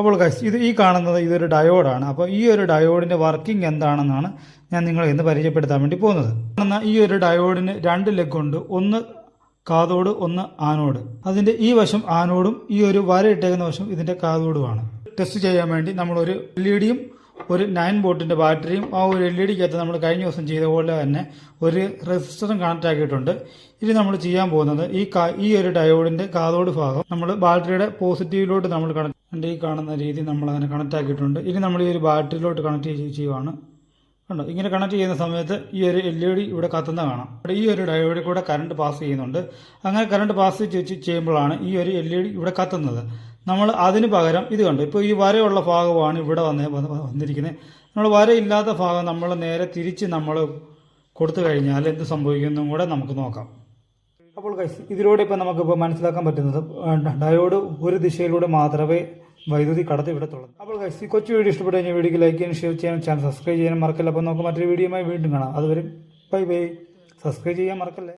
അപ്പോൾ ഗൈസ് ഇത് ഈ കാണുന്നത് ഇതൊരു ഡയോഡാണ് അപ്പോൾ ഈ ഒരു ഡയോഡിന്റെ വർക്കിംഗ് എന്താണെന്നാണ് ഞാൻ നിങ്ങളെ ഇന്ന് പരിചയപ്പെടുത്താൻ വേണ്ടി പോകുന്നത്. കാണുന്ന ഈ ഒരു ഡയോഡിന് രണ്ട് ലെഗ് ഉണ്ട്. ഒന്ന് കാതോട് ഒന്ന് ആനോട്. അതിന്റെ ഈ വശം ആനോടും ഈ ഒരു വര ഇട്ടേക്കുന്ന വശം ഇതിന്റെ കാതോടുമാണ്. ടെസ്റ്റ് ചെയ്യാൻ വേണ്ടി നമ്മളൊരു എൽ ഇ ഡിയും ഒരു നയൻ ബോട്ടിന്റെ ബാറ്ററിയും ആ ഒരു എൽ ഇ ഡിക്കകത്ത് നമ്മൾ കഴിഞ്ഞ ദിവസം ചെയ്ത പോലെ തന്നെ ഒരു റെസിസ്റ്ററും കണക്ട് ആക്കിയിട്ടുണ്ട്. ഇനി നമ്മൾ ചെയ്യാൻ പോകുന്നത് ഈ ഈ ഒരു ഡയോഡിന്റെ കാതോട് ഭാഗം നമ്മൾ ബാറ്ററിയുടെ പോസിറ്റീവിലോട്ട് നമ്മൾ കണക്ട് ഈ കാണുന്ന രീതി നമ്മൾ അതിനെ കണക്ട് ആക്കിയിട്ടുണ്ട്. ഇനി നമ്മൾ ഈ ഒരു ബാറ്ററിയിലോട്ട് കണക്ട് ചെയ്യുവാണ്. കണ്ടോ? ഇങ്ങനെ കണക്ട് ചെയ്യുന്ന സമയത്ത് ഈ ഒരു എൽ ഇ ഡി ഇവിടെ കത്തുന്ന കാണാം. ഇവിടെ ഈ ഒരു ഡയോഡിൽ കൂടെ കറണ്ട് പാസ് ചെയ്യുന്നുണ്ട്. അങ്ങനെ കറണ്ട് പാസ് ചെയ്യുമ്പോഴാണ് ഈ ഒരു എൽ ഇ ഡി ഇവിടെ കത്തുന്നത്. നമ്മൾ അതിന് പകരം ഇത് കണ്ടു. ഇപ്പോൾ ഈ വരയുള്ള ഭാഗമാണ് ഇവിടെ വന്ന് വന്ന് വന്നിരിക്കുന്നത്. നമ്മൾ വരയില്ലാത്ത ഭാഗം നമ്മൾ നേരെ തിരിച്ച് നമ്മൾ കൊടുത്തു കഴിഞ്ഞാൽ എന്ത് സംഭവിക്കുമെന്നും കൂടെ നമുക്ക് നോക്കാം. അപ്പോൾ കൈസ് ഇതിലൂടെ ഇപ്പോൾ നമുക്കിപ്പോൾ മനസ്സിലാക്കാൻ പറ്റുന്നത് ഡയോഡ് ഒരു ദിശയിലൂടെ മാത്രമേ വൈദ്യുതി കടത്തി വിടത്തുള്ളൂ അപ്പോൾ കൈസ് ഈ കൊച്ചു വീഡിയോ ഇഷ്ടപ്പെട്ടു കഴിഞ്ഞാൽ വീഡിയോക്ക് ലൈക്ക് ചെയ്യാനും ഷെയർ ചെയ്യാനും ചാനൽ സബ്സ്ക്രൈബ് ചെയ്യാനും മറക്കല്ല. അപ്പോൾ നമുക്ക് മറ്റൊരു വീഡിയോയുമായി വീണ്ടും കാണാം. അതുവരെ ബൈ ബൈ സബ്സ്ക്രൈബ് ചെയ്യാൻ മറക്കല്ലേ.